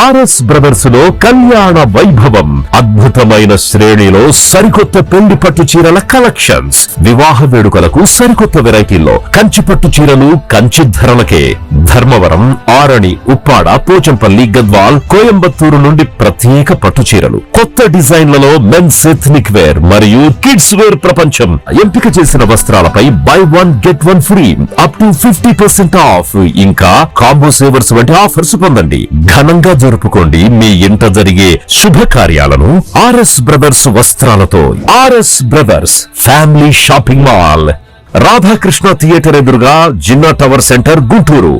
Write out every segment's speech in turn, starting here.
RS బ్రదర్స్లో కళ్యాణ వైభవం అద్భుతమైన శ్రేణిలో సరికొత్త పెళ్ళి పట్టు చీరల కలెక్షన్స్. వివాహ వేడుకలకు సరికొత్త వెరైటీల్లో కంచి పట్టు చీరలు కంచి ధరలకే. ధర్మవరం ఆరణి ఉప్పాడ పోచంపల్లి గద్వాల్ కోయంబత్తూరు నుండి ప్రత్యేక పట్టు చీరలు. కొత్త డిజైన్లలో మెన్స్ ఎథ్నిక్ వేర్ మరియు కిడ్స్ వేర్ ప్రపంచం. ఎంపిక చేసిన వస్త్రాలపై buy one get one free up to fifty percent off. ఇంకా కాంబో సేవర్స్ వంటి ఆఫర్స్ పొందండి. ఘనంగా జరుపుకోండి. మీ ఇంట జరిగే శుభకార్యాలను RS brothers వస్త్రాలతో RS brothers family shopping mall Radhakrishna theatre ఎదురుగా జిన్నా టవర్ సెంటర్ గుంటూరు.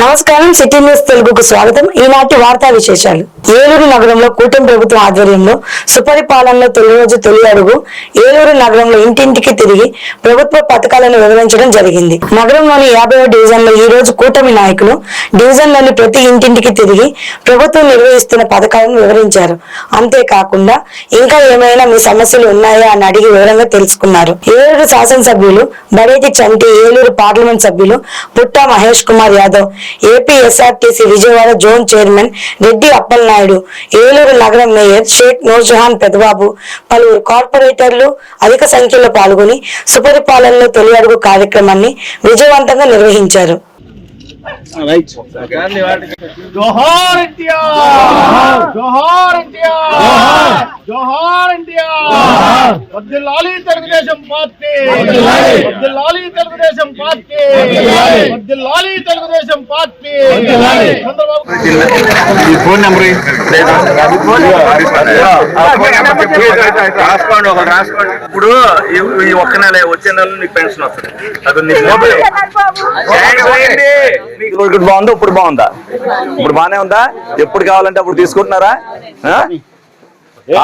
నమస్కారం సిటీ న్యూస్ తెలుగుకు స్వాగతం. ఈనాటి వార్తా విశేషాలు. ఏలూరు నగరంలో కూటమి ప్రభుత్వం ఆధ్వర్యంలో సుపరిపాలనలో తొలి రోజు తొలి అడుగు ఏలూరు నగరంలో ఇంటింటికి తిరిగి ప్రభుత్వ పథకాలను వివరించడం జరిగింది. నగరంలోని యాభై డివిజన్లో ఈ రోజు కూటమి నాయకులు డివిజన్లోని ప్రతి ఇంటింటికి తిరిగి ప్రభుత్వం నిర్వహిస్తున్న పథకాలను వివరించారు. అంతేకాకుండా ఇంకా ఏమైనా మీ సమస్యలు ఉన్నాయా అని అడిగి వివరంగా తెలుసుకున్నారు. ఏలూరు శాసనసభ్యులు బడేటి చంటి ఏలూరు పార్లమెంట్ సభ్యులు Putta Mahesh Kumar Yadav AP SRTC Vijayawada zone chairman Reddy Appalanaidu Eluru నగరం మేయర్ షేక్ నూర్జహాన్ పెదబాబు పలువురు కార్పొరేటర్లు అధిక సంఖ్యలో పాల్గొని సుపరిపాలనలో తొలి అడుగు కార్యక్రమాన్ని విజయవంతంగా నిర్వహించారు. జోహార్ ఎన్టీఆర్! జోహార్. ఎన్టీఆర్! జోహార్! ఎన్టీఆర్ వద్దులాలి తెలుగుదేశం పార్టీ. వద్దులాలి Telugudesam party. వద్దులాలి Telugudesam party. Chandrababu phone number రాసుకోండి ఒకరు రాసుకోండి. ఇప్పుడు ఈ- ఒక్క నెల వచ్చే నెల నీకు పెన్షన్ వస్తుంది. ఇప్పుడు బాగుందా? ఇప్పుడు బాగుందా? ఇప్పుడు బానే ఉందా? ఎప్పుడు కావాలంటే అప్పుడు తీసుకుంటున్నారా?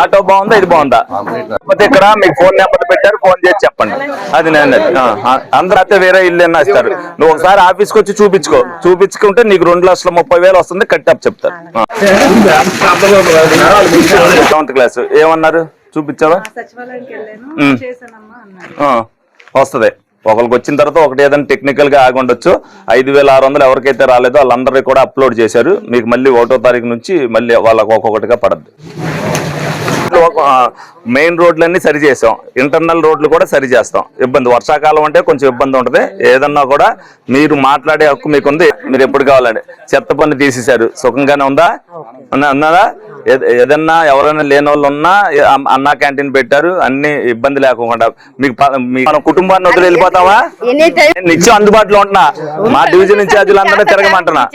ఆటో బాగుందా? ఇది బాగుందా? కాకపోతే ఇక్కడ మీకు ఫోన్ నెంబర్ పెట్టారు ఫోన్ చేసి చెప్పండి. అది నేను అందరూ అయితే వేరే ఇల్లు అన్నా ఇస్తారు నువ్వు ఒకసారి ఆఫీస్కి వచ్చి చూపించుకో. చూపించుకుంటే నీకు రెండు లక్షల ముప్పై వేలు వస్తుంది కట్టప్ చెప్తారు. Seventh class. ఏమన్నారు? చూపించావా? వస్తది. ఒకరికి వచ్చిన తర్వాత ఒకటి ఏదైనా టెక్నికల్గా ఆగి ఉండొచ్చు. ఐదు వేల ఆరు వందలు ఎవరికైతే రాలేదో వాళ్ళందరికీ కూడా అప్లోడ్ చేశారు. మీకు మళ్ళీ ఒకటో తారీఖు నుంచి మళ్ళీ వాళ్ళకి ఒక్కొక్కటిగా పడద్దు. మెయిన్ రోడ్లన్నీ సరి చేసాం. ఇంటర్నల్ రోడ్లు కూడా సరి చేస్తాం. ఇబ్బంది. వర్షాకాలం అంటే కొంచెం ఇబ్బంది ఉంటది. ఏదన్నా కూడా మీరు మాట్లాడే హక్కు మీకుంది. మీరు ఎప్పుడు కావాలండి? చెత్త పని తీసేశారు. సుఖంగానే ఉందా? ఉన్నా- ఉన్నదా ఏద- ఏదన్నా ఎవరైనా లేని వాళ్ళు ఉన్నా అన్నా క్యాంటీన్ పెట్టారు. అన్ని ఇబ్బంది లేకుండా. మీకు మన కుటుంబాన్ని వదిలి వెళ్ళిపోతావా? నేను నిత్యం అందుబాటులో ఉంటున్నా. మా డివిజన్ ఇన్ఛార్జీలు అందరూ తిరగమంటున్నా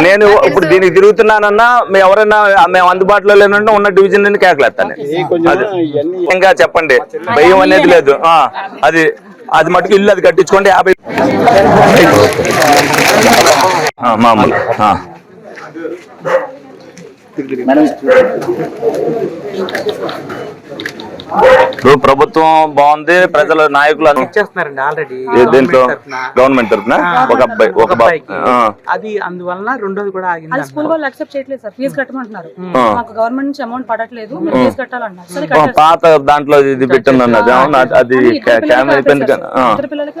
నేను ఇప్పుడు దీనికి తిరుగుతున్నానన్నా మేము ఎవరైనా మేము అందుబాటులో లేనన్నా ఉన్న డివిజన్ నుండి కేకలేస్తాను. ఇంకా చెప్పండి. భయం అనేది లేదు. ఆ, అది అది మటుకు ఇల్లు అది కట్టించుకోండి యాభై ఆ, మామూలు. ఆ. ఇప్పుడు ప్రభుత్వం బాగుంది ప్రజల నాయకులు దేంట్లో? తరపున. గవర్నమెంట్ తరఫున? ఒక అబ్బాయి ఒక. అది అందువలన రెండోది కూడా ఆగింది స్కూల్ వాళ్ళు అక్సెప్ట్ చేయట్లేదు సార్. ఫీజు కట్టమంటున్నారు. మాకు గవర్నమెంట్ నుంచి అమౌంట్ పడట్లేదు. ఫీజు కట్టాలన్నారు పాత దాంట్లో ఇది పెట్టింది అన్నది అవును? అది- కెమెరా పిల్లలకి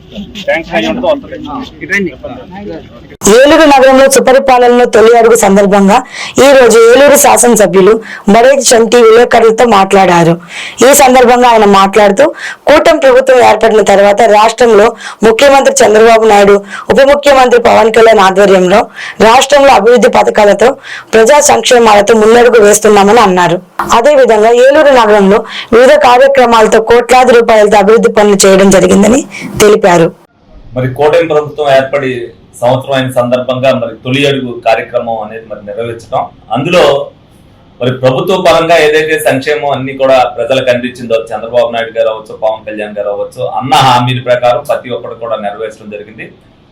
ఏలూరు నగరంలో సుపరిపాలనలో తొలి అడుగు సందర్భంగా ఈ రోజు ఏలూరు శాసనసభ్యులు బడేటి చంటి విలేకరులతో మాట్లాడారు. ఈ సందర్భంగా ఆయన మాట్లాడుతూ కూటమి ప్రభుత్వం ఏర్పడిన తర్వాత రాష్ట్రంలో ముఖ్యమంత్రి చంద్రబాబు నాయుడు ఉప ముఖ్యమంత్రి పవన్ కళ్యాణ్ ఆధ్వర్యంలో రాష్ట్రంలో అభివృద్ధి పథకాలతో ప్రజా సంక్షేమాలతో ముందడుగు వేస్తున్నామని అన్నారు. అదే విధంగా ఏలూరు నగరంలో వివిధ కార్యక్రమాలతో కోట్లాది రూపాయలతో అభివృద్ధి పనులు చేయడం జరిగిందని తెలిపారు. మరి కోటమి ప్రభుత్వం ఏర్పడి సంవత్సరం అయిన సందర్భంగా మరి తొలి అడుగు కార్యక్రమం అనేది మరి నెరవేర్చడం అందులో మరి ప్రభుత్వ పరంగా ఏదైతే సంక్షేమం అన్ని కూడా ప్రజలకు అందించిందో చంద్రబాబు నాయుడు గారు అవ్వచ్చు పవన్ కళ్యాణ్ గారు అవ్వచ్చు అన్న హామీల ప్రకారం ప్రతి ఒక్కరు కూడా నెరవేర్చడం జరిగింది.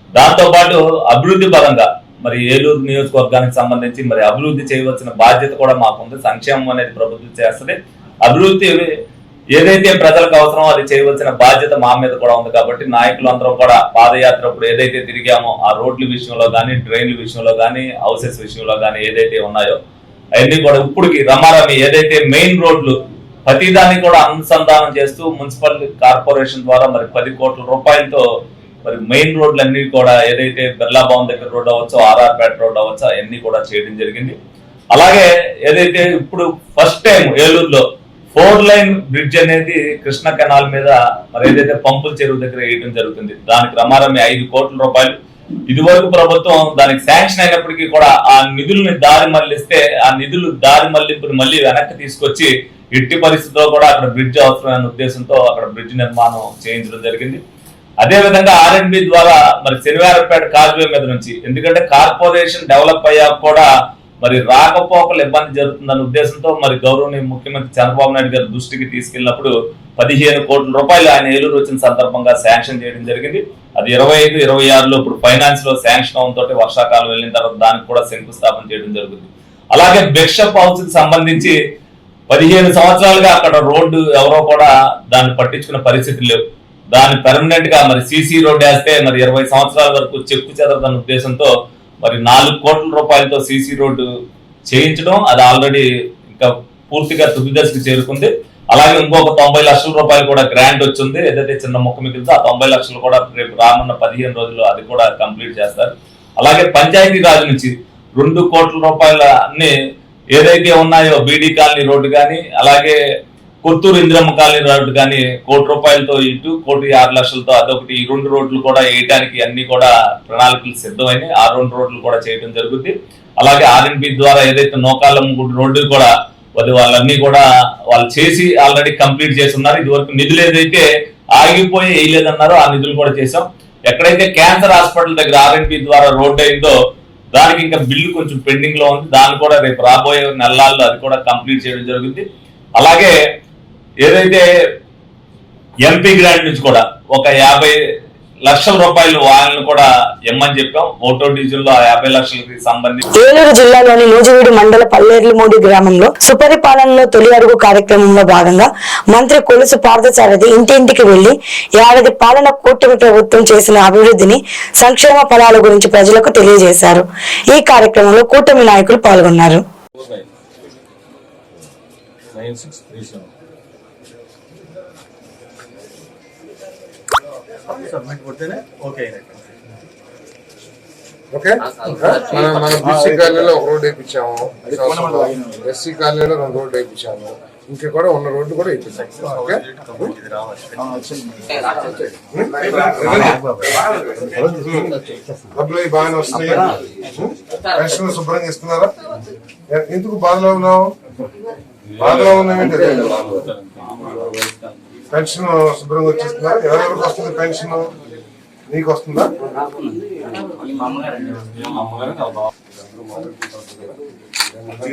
దాంతోపాటు అభివృద్ధి పరంగా మరి ఏలూరు నియోజకవర్గానికి సంబంధించి మరి అభివృద్ధి చేయవలసిన బాధ్యత కూడా మాకుంది. సంక్షేమం అనేది ప్రభుత్వం చేస్తుంది. అభివృద్ధి ఏదైతే ప్రజలకు అవసరమో అది చేయవలసిన బాధ్యత మా మీద కూడా ఉంది కాబట్టి నాయకులందరూ కూడా పాదయాత్ర అప్పుడు ఏదైతే తిరిగామో ఆ రోడ్ల విషయంలో కానీ డ్రైన్ల విషయంలో కానీ హౌసెస్ విషయంలో కానీ ఏదైతే ఉన్నాయో అవన్నీ కూడా ఇప్పటికి రమారమి ఏదైతే మెయిన్ రోడ్లు ప్రతిదాన్ని కూడా అనుసంధానం చేస్తూ మున్సిపల్ కార్పొరేషన్ ద్వారా మరి పది కోట్ల రూపాయలతో మరి మెయిన్ రోడ్లు అన్ని కూడా ఏదైతే బిర్లా భవన్ దగ్గర రోడ్ అవ్వచ్చు ఆర్ఆర్పేట రోడ్ అవ్వచ్చు అవన్నీ కూడా చేయడం జరిగింది. అలాగే ఏదైతే ఇప్పుడు ఫస్ట్ టైం ఏలూరులో ఫోర్ లైన్ బ్రిడ్జ్ అనేది కృష్ణ కెనాల్ మీద మరి ఏదైతే పంపుల చెరువు దగ్గర వేయడం జరుగుతుంది దానికి రమారమి ఐదు కోట్ల రూపాయలు. ఇదివరకు ప్రభుత్వం దానికి శాంక్షన్ అయినప్పటికీ కూడా ఆ నిధుల్ని దారి మళ్ళిస్తే ఆ నిధులు దారి మళ్ళింపుని మళ్ళీ వెనక్కి తీసుకొచ్చి ఎట్టి పరిస్థితుల్లో కూడా అక్కడ బ్రిడ్జ్ అవసరమైన ఉద్దేశంతో అక్కడ బ్రిడ్జ్ నిర్మాణం చేయించడం జరిగింది. అదే విధంగా ఆర్ఎండ్బి ద్వారా మరి శనివారపేట కాజ్వే మీద నుంచి ఎందుకంటే కార్పొరేషన్ డెవలప్ అయ్యాక కూడా మరి రాకపోకలు ఇబ్బంది జరుగుతుందన్న ఉద్దేశంతో మరి గౌరవనీయ ముఖ్యమంత్రి చంద్రబాబు నాయుడు గారి దృష్టికి తీసుకెళ్ళినప్పుడు పదిహేను కోట్ల రూపాయలు ఆయన ఏలూరు వచ్చిన సందర్భంగా శాంక్షన్ చేయడం జరిగింది. అది ఇరవై ఐదు ఇరవై ఆరులో ఇప్పుడు ఫైనాన్స్లో శాంక్షన్ అవడంతో వర్షాకాలం వెళ్ళిన తర్వాత దానికి కూడా శంకుస్థాపన చేయడం జరుగుతుంది. అలాగే బిక్షప్ హౌస్కి సంబంధించి పదిహేను సంవత్సరాలుగా అక్కడ రోడ్డు ఎవరో కూడా దాన్ని పట్టించుకున్న పరిస్థితి లేవు. దాన్ని పెర్మనెంట్గా మరి సీసీ రోడ్ వేస్తే మరి ఇరవై సంవత్సరాల వరకు చెక్కు చెదరదన్న ఉద్దేశంతో మరి నాలుగు కోట్ల రూపాయలతో సీసీ రోడ్డు చేయించడం అది ఆల్రెడీ ఇంకా పూర్తిగా తుదిదశకు చేరుకుంది. అలాగే ఇంకొక తొంభై లక్షల రూపాయలు కూడా గ్రాంట్ వచ్చింది. ఏదైతే చిన్న మొక్క మిగిలితే ఆ తొంభై లక్షలు కూడా రేపు రానున్న పదిహేను రోజులు అది కూడా కంప్లీట్ చేస్తారు. అలాగే పంచాయతీ రాజు నుంచి రెండు కోట్ల రూపాయల అన్ని ఏదైతే ఉన్నాయో బీడీ కాలనీ రోడ్డు కానీ అలాగే కొత్తూరు ఇందిరమ్మ కాలనీ రోడ్డు కానీ కోటి రూపాయలతో ఇటు కోటి ఆరు లక్షలతో అదొకటి. ఈ రెండు రోడ్లు కూడా వేయడానికి అన్ని కూడా ప్రణాళికలు సిద్ధమైనాయి. ఆ రెండు రోడ్లు కూడా చేయడం జరుగుతుంది అలాగే ఆర్ఎన్బి ద్వారా ఏదైతే నోకాలం గుడి రోడ్డు కూడా అది వాళ్ళన్నీ కూడా వాళ్ళు చేసి ఆల్రెడీ కంప్లీట్ చేసి ఉన్నారు ఇదివరకు నిధులు ఏదైతే ఆగిపోయి వేయలేదన్నారో ఆ నిధులు కూడా చేసాం ఎక్కడైతే క్యాన్సర్ హాస్పిటల్ దగ్గర ఆర్ఎన్బి ద్వారా రోడ్డు అయిందో దానికి ఇంకా బిల్లు కొంచెం పెండింగ్లో ఉంది. దాన్ని కూడా రేపు రాబోయే నెలల్లో అది కూడా కంప్లీట్ చేయడం జరుగుతుంది అలాగే ఏదైతే ఎంపీ గ్రాంట్ నుంచి కూడా ఒక యాభై లక్షల రూపాయలు వాళ్ళని కూడా ఇమ్మని చెప్పాం. ఓటో డీజిల్లో యాభై లక్షలకి సంబంధించి ఏలూరు జిల్లాలోని నూజివీడు మండల పల్లేర్లమూడి గ్రామంలో సుపరిపాలనలో తొలి అడుగు కార్యక్రమంలో భాగంగా మంత్రి కొలుసు పార్థసారథి ఇంటింటికి వెళ్ళి ఏడాది పాలన కూటమి ప్రభుత్వం చేసిన అభివృద్ధిని సంక్షేమ ఫలాల గురించి ప్రజలకు తెలియజేశారు. ఈ కార్యక్రమంలో కూటమి నాయకులు పాల్గొన్నారు. ఓకే మనం మనం బీసీ కాలనీలో ఒక రోడ్ వేయించాము. ఎస్సీ కాలనీలో రెండు రోడ్లు వేయించాము. ఇంకా కూడా ఉన్న రోడ్డు కూడా వేయించాము. ఓకే డబ్బులు అవి బాగానే వస్తున్నాయి. పెన్షన్ శుభ్రంగా ఇస్తున్నారా ఎందుకు బాధలో ఉన్నావు? బాధలో ఉన్నావేంటి పెన్షన్ శుభ్రంగా వచ్చేస్తున్నారా ఎవరెవరికి వస్తుంది పెన్షన్? నీకు వస్తుందా?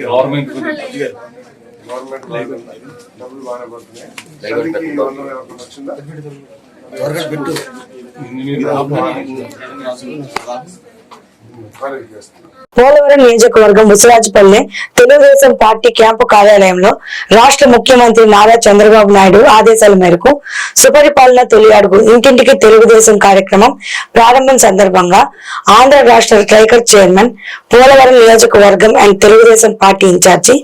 గవర్నమెంట్ డబ్బులు బాగానే పడుతున్నాయి. వచ్చిందా. పోలవరం నియోజకవర్గం ముసరాజుపల్లె తెలుగుదేశం పార్టీ క్యాంపు కార్యాలయంలో రాష్ట్ర ముఖ్యమంత్రి నారా చంద్రబాబు నాయుడు ఆదేశాల మేరకు సుపరిపాలన తొలి అడుగు ఇంటింటికి తెలుగుదేశం కార్యక్రమం ప్రారంభం సందర్భంగా ఆంధ్ర రాష్ట్ర ట్రైకర్ చైర్మన్ పోలవరం నియోజకవర్గం and Telugudesam party incharge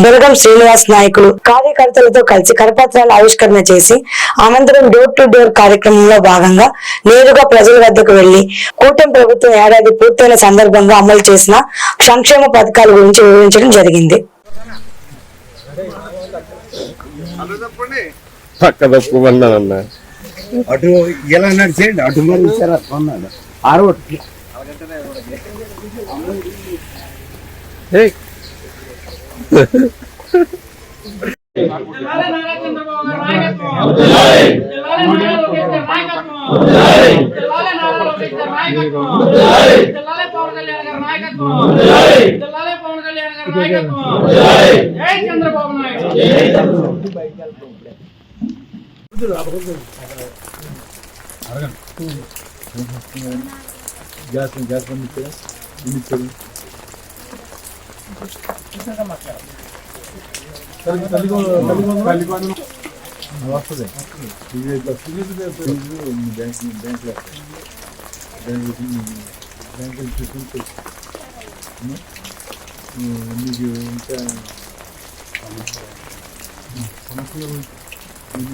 Buragam Srinivas నాయకులు కార్యకర్తలతో కలిసి కరపత్రాలు ఆవిష్కరణ చేసి అనంతరం డోర్ టు డోర్ కార్యక్రమంలో భాగంగా నేరుగా ప్రజల వద్దకు వెళ్ళి కూటమి ప్రభుత్వం ఏడాది పూర్తయిన సందర్భంగా అమలు చేసిన సంక్షేమ పథకాల గురించి వివరించడం జరిగింది. అటు ఎలా నడిచేయండి? అటు మరి చంద్రబాబు నాయుడు. గ్యాస్ గ్యాస్ బండ్ ఇచ్చారా ఎన్ని ఇచ్చారు తల్లి తల్లి తల్లి వస్తుంది ఇది వస్తుంది బ్యాంక్ బ్యాంక్ బ్యాంక్ బ్యాంక్ చూసుకుంటే మీకు ఇంకా సమస్యలు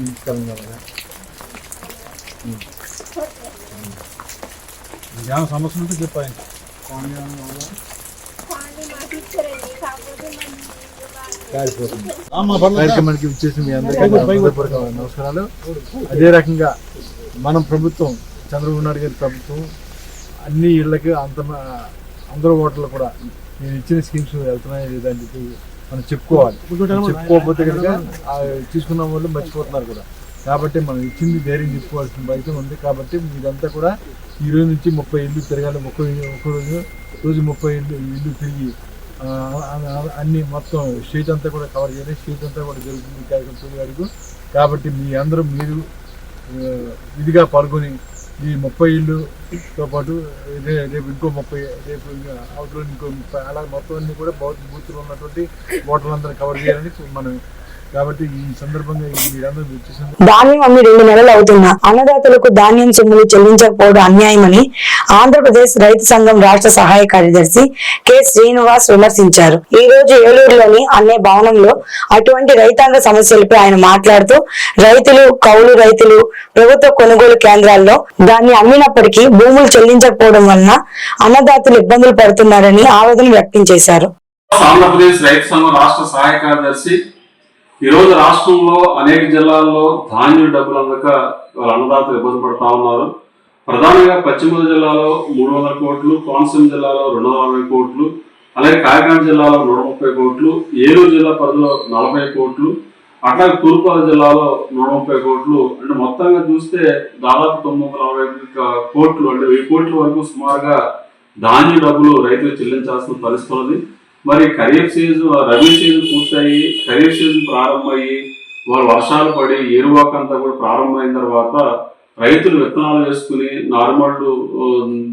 ఇస్తాం కదా ఏమైనా సమస్య ఉంటే చెప్పాలి కార్యక్రమానికి ఇచ్చేసి మీ అందరికీ నమస్కారాలు. అదే రకంగా మనం ప్రభుత్వం చంద్రబాబు నాయుడు గారి ప్రభుత్వం అన్ని ఇళ్ళకి అంత అందరూ ఓటర్లు కూడా నేను ఇచ్చిన స్కీమ్స్ వెళ్తున్నాయి లేదా అని చెప్పి మనం చెప్పుకోవాలి. చెప్పుకోకపోతే కనుక తీసుకున్న వాళ్ళు మర్చిపోతున్నారు కూడా. కాబట్టి మనం ఇచ్చింది ధైర్యం చెప్పుకోవాల్సిన బాధ్యత ఉంది. కాబట్టి మీరంతా కూడా ఈ రోజు నుంచి ముప్పై ఇల్లు తిరగాలి. ఒక్క ఒక్క రోజు రోజు ముప్పై ఇల్లు ఇల్లు తిరిగి అన్ని మొత్తం స్టేజ్ అంతా కూడా కవర్ చేయాలి. స్టేజ్ అంతా కూడా జరుగుతుంది ఈ కార్యక్రమం తొలి కాబట్టి మీ అందరూ మీరు ఇదిగా పాల్గొని ఈ ముప్పై ఇల్లుతో పాటు రేపు ఇంకో ముప్పై రేపు అవుట్లో అవతల ఇంకో ముప్పై అలా మొత్తం అన్ని కూడా బౌద్ధ బూత్లో ఉన్నటువంటి ఓటర్లందరూ కవర్ చేయాలని మనం కాబట్టి ఈ సందర్భంగా ధాన్యం అమ్మి రెండు నెలలు అవుతున్నా. అన్నదాతలకు ధాన్యం సొమ్ములు చెల్లించకపోవడం అన్యాయమని ఆంధ్రప్రదేశ్ రైతు సంఘం రాష్ట్ర సహాయ కార్యదర్శి కె. శ్రీనివాస్ విమర్శించారు. ఈ రోజు ఏలూరులోని అనే భవనంలో అటువంటి రైతాంగ సమస్యలపై ఆయన మాట్లాడుతూ రైతులు కౌలు రైతులు ప్రభుత్వ కొనుగోలు కేంద్రాల్లో దాన్ని అమ్మినప్పటికీ భూములు చెల్లించకపోవడం వలన అన్నదాతలు ఇబ్బందులు పడుతున్నారని ఆవేదన వ్యక్తం చేశారు. ఆంధ్రప్రదేశ్ రైతు సంఘం రాష్ట్ర సహాయ కార్యదర్శి ఈరోజు రాష్ట్రంలో అనేక జిల్లాల్లో ధాన్యం డబ్బులు అందక వాళ్ళ అన్నదాతలు ఇబ్బంది పడతా ఉన్నారు. ప్రధానంగా పశ్చిమ జిల్లాలో మూడు వందల కోట్లు కోనసీమ జిల్లాలో రెండు వందల అరవై కోట్లు అలాగే కాకినాడ జిల్లాలో నూట ముప్పై కోట్లు ఏలూరు జిల్లా పరిధిలో నలభై కోట్లు అట్లాగే తూర్పుగోదావరి జిల్లాలో నూట ముప్పై కోట్లు. అంటే మొత్తంగా చూస్తే దాదాపు తొమ్మిది వందల అరవై కోట్లు అంటే వెయ్యి కోట్ల వరకు సుమారుగా ధాన్యం డబ్బులు రైతులు చెల్లించాల్సిన పరిస్థితి ఉన్నది మరి ఖరీఫ్ సీజన్ రబీ సీజన్ పూర్తయి ఖరీఫ్ సీజన్ ప్రారంభమయ్యి వాళ్ళు వర్షాలు పడి ఎరువాక అంతా కూడా ప్రారంభమైన తర్వాత రైతులు విత్తనాలు వేసుకుని నార్మళ్ళు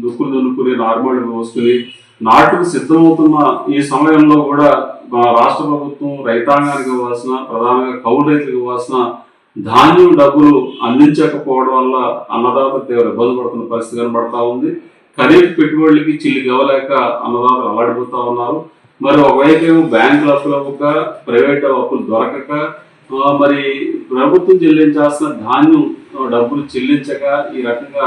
దుక్కులు దున్నుకుని నార్మళ్ళు పోసుకుని నాటుకు సిద్ధమవుతున్న ఈ సమయంలో కూడా మా రాష్ట్ర ప్రభుత్వం రైతాంగానికి ఇవ్వాల్సిన ప్రధానంగా కౌలు రైతులకు ఇవ్వాల్సిన ధాన్యం డబ్బులు అందించకపోవడం వల్ల అన్నదాత తీవ్ర ఇబ్బంది పడుతున్న పరిస్థితి కనబడతా ఉంది. ఖరీఫ్ పెట్టుబడులకి చిల్లి గవలేక అన్నదాతలు అల్లాడిపోతా ఉన్నారు. మరి ఒకవైపు ఏమో బ్యాంకుల అప్పులు అవ్వక ప్రైవేట్ అప్పులు దొరకక మరి ప్రభుత్వం చెల్లించాల్సిన ధాన్యం డబ్బులు చెల్లించక ఈ రకంగా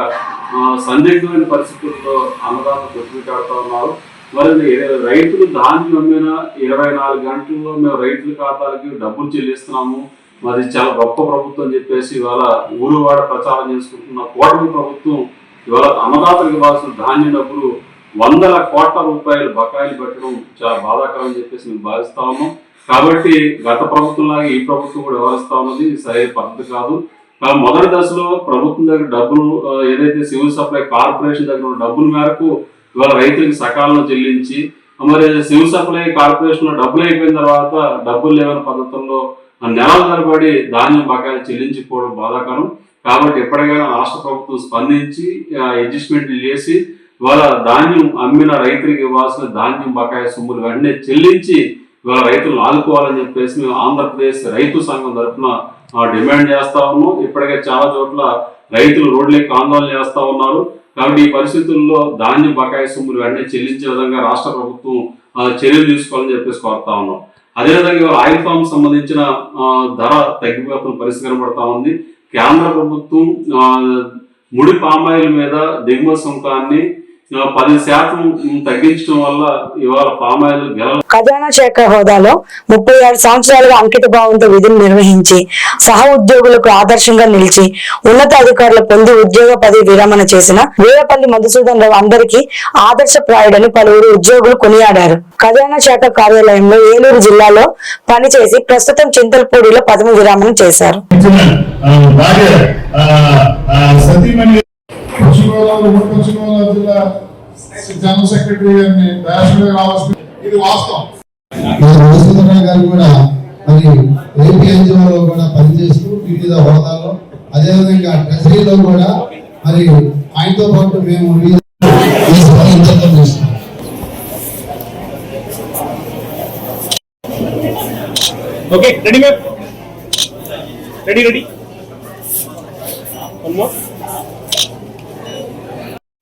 సందిగ్ధమైన పరిస్థితుల్లో అన్నదాతలు కొట్టుమిట్టాడుతూ ఉన్నారు. మరి రైతులు ధాన్యం అమ్మిన ఇరవై నాలుగు గంటల్లో మేము రైతుల ఖాతాలకి డబ్బులు చెల్లిస్తున్నాము. మరి చాలా గొప్ప ప్రభుత్వం చెప్పేసి ఇవాళ ఊరువాడ ప్రచారం చేసుకుంటున్న కూటమి ప్రభుత్వం ఇవాళ అన్నదాతలకు ఇవ్వాల్సిన ధాన్యం డబ్బులు వందల కోట్ల రూపాయలు బకాయిలు పెట్టడం చాలా బాధాకరం అని చెప్పేసి మేము భావిస్తా ఉన్నాం. కాబట్టి గత ప్రభుత్వం లాగా ఈ ప్రభుత్వం కూడా వ్యవహరిస్తా ఉన్నది. సరైన పద్ధతి కాదు. కానీ మొదటి దశలో ప్రభుత్వం దగ్గర డబ్బులు ఏదైతే సివిల్ సప్లై కార్పొరేషన్ దగ్గర ఉన్న డబ్బుల మేరకు ఇవాళ రైతులకు సకాలంలో చెల్లించి మరి సివిల్ సప్లై కార్పొరేషన్లో డబ్బులు అయిపోయిన తర్వాత డబ్బులు లేవని పద్ధతుల్లో నెలల తరబడి ధాన్యం బకాయిలు చెల్లించిపోవడం బాధాకరం. కాబట్టి ఎప్పటికైనా రాష్ట్ర ప్రభుత్వం స్పందించి అడ్జస్ట్మెంట్లు చేసి ఇవాళ ధాన్యం అమ్మిన రైతులకు ఇవ్వాల్సిన ధాన్యం బకాయి సొమ్ములు వెంటనే చెల్లించి ఇవాళ రైతులను ఆదుకోవాలని చెప్పేసి మేము ఆంధ్రప్రదేశ్ రైతు సంఘం తరఫున డిమాండ్ చేస్తా ఉన్నాం. ఇప్పటికే చాలా చోట్ల రైతులు రోడ్లకి ఆందోళన చేస్తా ఉన్నారు. కాబట్టి ఈ పరిస్థితుల్లో ధాన్యం బకాయి సొమ్ములు వెంటనే చెల్లించే విధంగా రాష్ట్ర ప్రభుత్వం చర్యలు తీసుకోవాలని చెప్పేసి కోరుతా ఉన్నాం. అదేవిధంగా ఆయిల్ ఫామ్ సంబంధించిన ధర తగ్గిపోతున్న పరిస్థితి కనబడతా ఉంది. కేంద్ర ప్రభుత్వం ముడి పామాయిల్ మీద దిగుమతి సుంకాన్ని పది శాతం తగ్గించడం వల్ల ఇవాళ పామాయిల్ గెల ఖజానా శాఖ హోదాలో ముప్పై ఆరు సంవత్సరాలుగా అంకిత భావంతో విధులు నిర్వహించి సహ ఉద్యోగులకు ఆదర్శంగా నిలిచి ఉన్నతాధికారులు పొంది ఉద్యోగ పదవి విరమణ చేసిన వీరపల్లి మధుసూదన్ రావు అందరికీ ఆదర్శప్రాయుడని పలువురు ఉద్యోగులు కొనియాడారు. ఖజానా శాఖ కార్యాలయంలో ఏలూరు జిల్లాలో పనిచేసి ప్రస్తుతం చింతలపూడిలో పదవి విరమణ చేశారు. పశ్చిమ గోదావరి ఉమ్మడి పశ్చిమ గోదావరి జిల్లా జనరల్ సెక్రటరీ గారిని రావాల్సింది ఇది వాస్తవం. గారు కూడా మరి ఏపీ ఎన్జిఓలో కూడా పనిచేస్తూ వివిధ హోదాలో అదేవిధంగా ట్రెజరీలో కూడా మరి ఆయనతో పాటు మేము ఈ సభ. Okay ready ma'am ready ready one more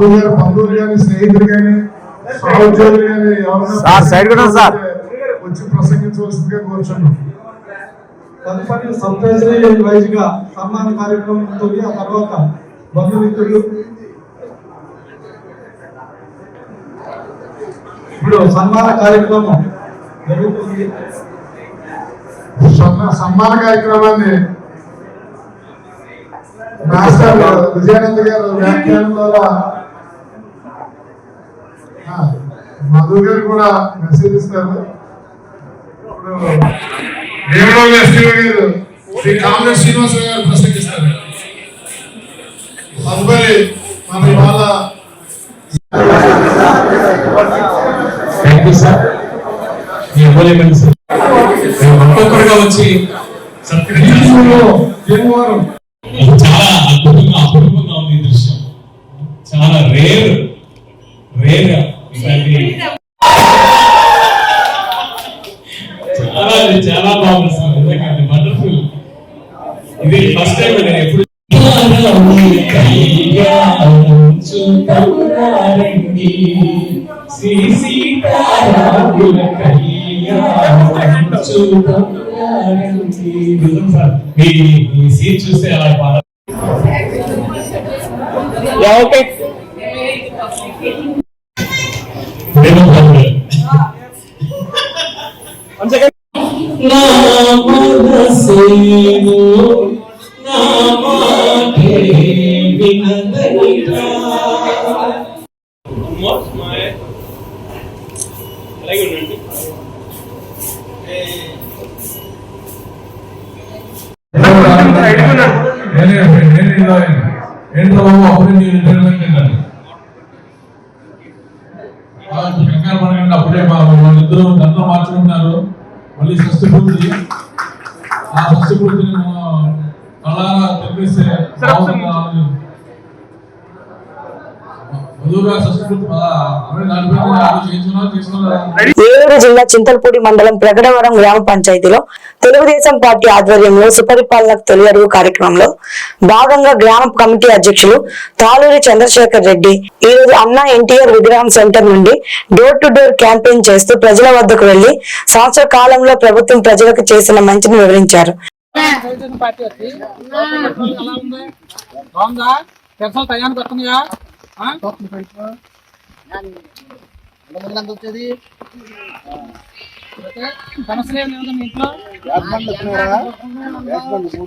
ఎవరైనా మధు గారు బంధువులు కానీ స్నేహితులు కానీ సహోద్యోగులు కానీ ఎవరైనా సార్. వచ్చి ప్రసంగించవలసిందిగా కోరుచున్నాం. తదుపరి సర్ప్రైజ్ వైజ్గా సన్మాన కార్యక్రమం ఉంటుంది. ఆ తర్వాత బంధుమిత్రులు. ఇప్పుడు సన్మాన కార్యక్రమం జరుగుతుంది. సన్మాన కార్యక్రమాన్ని మాస్టర్ విజయానంద్ గారు వ్యాఖ్యానం ద్వారా మధు గారు కూడా మెసేజ్ ఇస్తారు. ఇప్పుడు గారు శ్రీ గారు ప్రసంగిస్తారు. తదుపరి మన ఒక్కొక్కరుగా వచ్చి చాలా అద్భుతంగా అపూర్వంగా ఉంది దృశ్యం. చాలా రేర్ రేర్ చాలా చాలా బాగుంది సార్. నిజంగా వండర్ఫుల్ ఇది ఫస్ట్ టైం నేను ఎప్పుడు శ్రీ సీతారాముల కళ్యాణం మీ మీ సీట్ చూస్తే అలా ఓకే నా మనసేను ఏలూరు జిల్లా చింతలపూడి మండలం ప్రగడవరం గ్రామ పంచాయతీలో తెలుగుదేశం పార్టీ ఆధ్వర్యంలో సుపరిపాలనకు తొలి అడుగు కార్యక్రమంలో భాగంగా గ్రామ కమిటీ అధ్యక్షులు తాలూరి చంద్రశేఖర్ రెడ్డి ఈ రోజు అన్నా ఎన్టీఆర్ విగ్రహం సెంటర్ నుండి డోర్ టు డోర్ క్యాంపెయిన్ చేస్తూ ప్రజల వద్దకు వెళ్ళి సంవత్సర కాలంలో ప్రభుత్వం ప్రజలకు చేసిన మంచిని వివరించారు. పార్టీ వచ్చి. ఎలా ఉంది బాగుందా పెన్షన్ టయానికి వస్తుందిగా వచ్చేది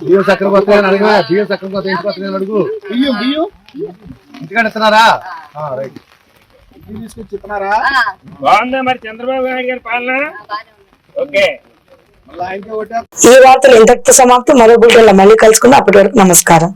బియ్యం బియ్యం అడుగు. బియ్యం బియ్యం? ఇంటికాడ ఇస్తున్నారా? రైట్. తీసుకొచ్చి ఇస్తున్నారా? బాగుందా మరి చంద్రబాబు నాయుడు గారి పాలన? ఓకే. ఈ వార్తలు ఇంతటితో సమాప్తం. మరో బుల్టన్లో మళ్ళీ కలుసుకుందాం. అప్పటి వరకు నమస్కారం.